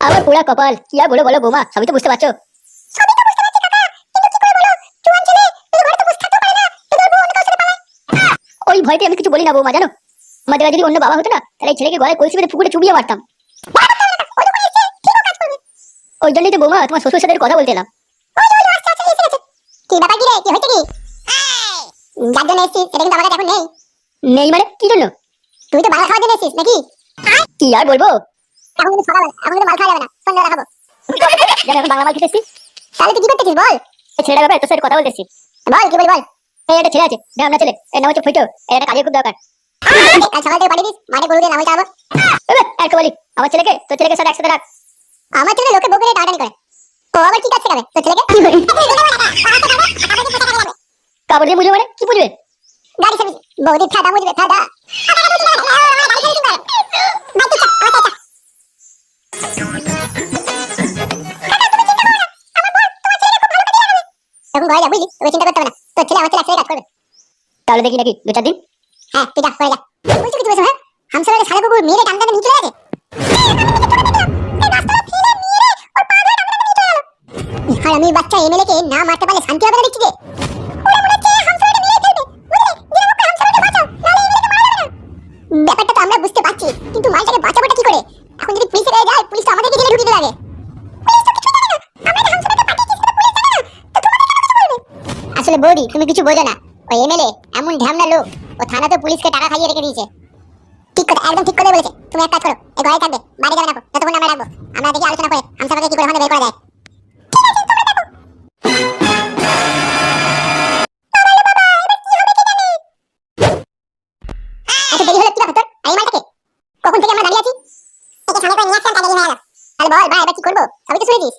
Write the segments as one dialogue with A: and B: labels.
A: আমার পোড়া কপাল কি আর বলো বলো বৌমা সবই তো বুঝতে পারছ। ওই ভয়তে আমি কিছু বলি না বৌমা জানো? আমাদের যদি অন্য বাবা হতো না তাহলে এই ছেলেকে গলায় কলসি বেঁধে পুকুরে চুবিয়ে মারতাম। ওই জন্যই তো বৌমা তোমার শ্বশুর সাথে কথা বলতে এলাম।
B: কি ব্যাপার কি রে কি হচ্ছে কি? যার জন্য এসেছিস সেটা কিন্তু আমার কাছে এখন নেই।
A: নেই মানে? কি জন্য?
B: তুই তো বাংলা খাওয়ার জন্য এসেছিস নাকি?
A: কি আর বলব?
B: এখন কিন্তু সকাল এখন কিন্তু মাল খাওয়া যাবে না সন্ধ্যা খাব
A: জানো এখন বাংলা মাল খেতে এসছি
B: তাহলে তুই কি করতেছিস বল
A: ছেলেটার ব্যাপারে তোর সাথে কথা বলতেছি
B: বল কি বলি বল
A: এই একটা ছেলে আছে না আমরা ছেলে এর নাম হচ্ছে ফুটো একটা কাজের খুব দরকার
B: কাল সকাল থেকে পাঠিয়ে দিস মাঠে গরু দিয়ে চাবো
A: এবে, একটা বলি আমার ছেলেকে তোর ছেলেকে সাথে একসাথে রাখ
B: আমার ছেলে লোকে বকুরে টাটানি করে ও আবার কি কাজ শেখাবে তোর ছেলেকে
A: কাপড় দিয়ে বুঝবে মানে কি বুঝবে
B: গাড়ি সার্ভিস বৌদি ঠাডা বুঝবে ঠাডা এখন ঘরে যা বুঝলি? তোকে চিন্তা করতে হবে না। তোর ছেলে আমার ছেলে একসাথে কাজ করবে।
A: তাহলে দেখি নাকি দু চার দিন?
B: হ্যাঁ তুই যা করে যা। বলছো কিছু তুমি হ্যাঁ? হামসারের সারা কুকুর মেরে টান টানে চলে গেছে। আমি বাচ্চা এমএলএ কে না মারতে পারলে শান্তি হবে না দেখছি যে আসলে বৌদি, তুমি কিছু বোঝো না। ওই এমএলএ, এমন ঢ্যামনা লোক। ও থানাতে পুলিশকে টাকা খাইয়ে রেখে দিয়েছে। ঠিক কথা, একদম ঠিক কথা বলেছে। তুমি এক কাজ করো, এই ঘরে থাকবে, বাড়ি যাবে না যতক্ষণ আমরা রাখব। আমরা দেখি আলোচনা করে হামসাকে কি করে ওখানে বের করা গেল তাহলে বল ভাই এবার কি করব? সবই তো শুনেছিস।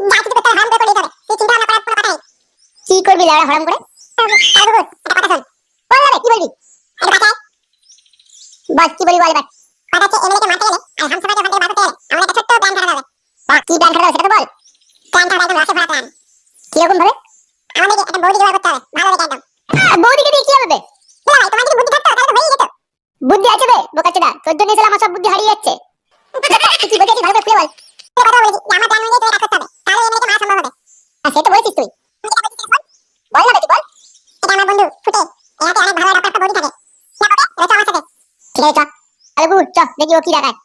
B: যা কিছু করতে হারাম করে করে দিতে হবে তুই চিন্তা ভাবনা করার কোনো কথা নেই কি করবি লাউড়া হারাম করে? কি ভাই যদি বুদ্ধি আছে বে তোর জন্য আমার সব বুদ্ধি হারিয়ে যাচ্ছে। ভালো করে কথা আমার প্ল্যান অনুযায়ী কাজ করতে হবে। তাহলে মারা সম্ভব হবে। আর সে তো বলেছিস তুই তুই যেটা বলছিস সেটা বল বল না বেটি বল এটা আমার বন্ধু ফুটে এনাকে অনেক ভালো একটা বৌদি থাকে কি হবে এটা আমার সাথে ঠিক আছে চ। আরে গুড চ দেখি ও কি দেখায়।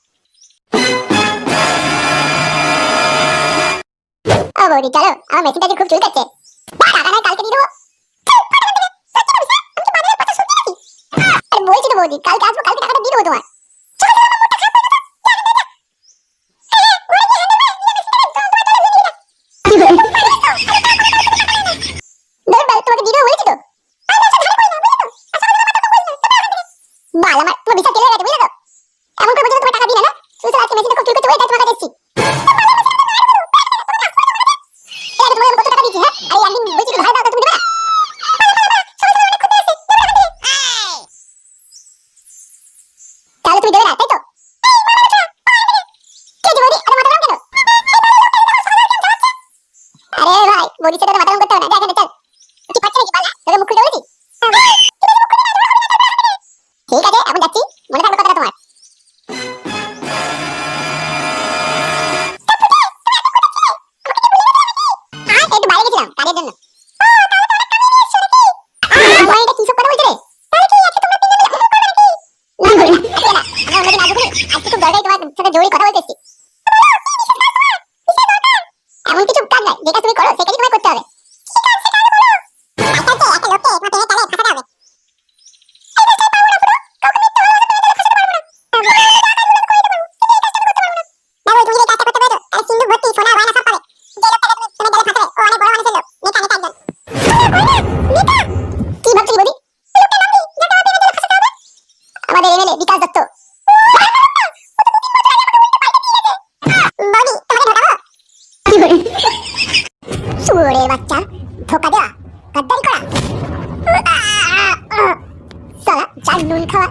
B: ও বৌদি, চলো, আমার মেশিনটা যে খুব চুলকাচ্ছে। টাকা নাই, কালকে দিয়ে দেবো। বলছি তো বৌদি, কালকে আসব, কালকে টাকাটা দিয়ে দেবো তোমার ভাই মাথা করতে হবে না। বিকাশ দত্ত। ঢোকাবো? বাচ্চা, ধোকা দেওয়া করা। নুন খাওয়া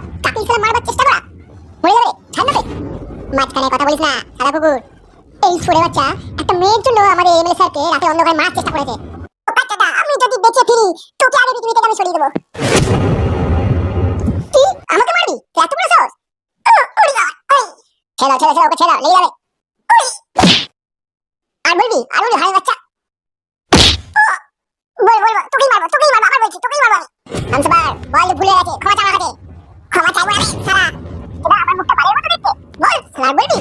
B: মারবার চেষ্টা করা। মরে যাবে মাঝখানে কথা বলিস না কুকুর। এই সুরে বাচ্চা, একটা মেয়ের জন্য আমাদের এমএলএ স্যারকে রাতে অন্ধকারে মারার চেষ্টা করেছে। বাচ্চাটা, আমি যদি বেঁচে ফিরি, তোকে আগে পৃথিবী থেকে আমি সরিয়ে দেবো। কি? আমাকে এত বড় সাহস। ছেড়ে ছেড়ে ছেড়ে, ওকে ছেড়ে, লেগে যাবে। আর বলবি আর বলবি হারাম বাচ্চা। বল বল তোকেই মারবো তোকেই মারবো, আবার বলছি, তোকেই মারবো আমি। হামসাবার বল, ভুলে গেছে, ক্ষমা চাওয়ার কাছে ক্ষমা চাইব আমি, সারা। এবার আমার মুখটা পালের মতো দেখতে। বল সারা বলবি।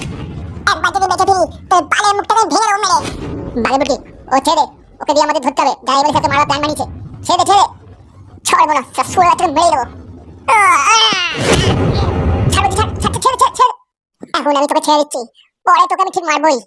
B: একবার যদি বেঁচে ফিরি, তোর পালের মুখটাকে ভেঙে দেবো মেরে। বালে বুটি ও ছেড়ে, ওকে দিয়ে আমাদের ধরতে হবে। ড্রাইভারের সাথে মারার প্ল্যান বানিয়েছে। ছেড়ে ছেড়ে ছাড়বো না শুয়ে বাচ্চাকে মেরে দেবো। এখন আমি তোকে ছেড়ে দিচ্ছি। পরে তোকে আমি ঠিক মারবোই।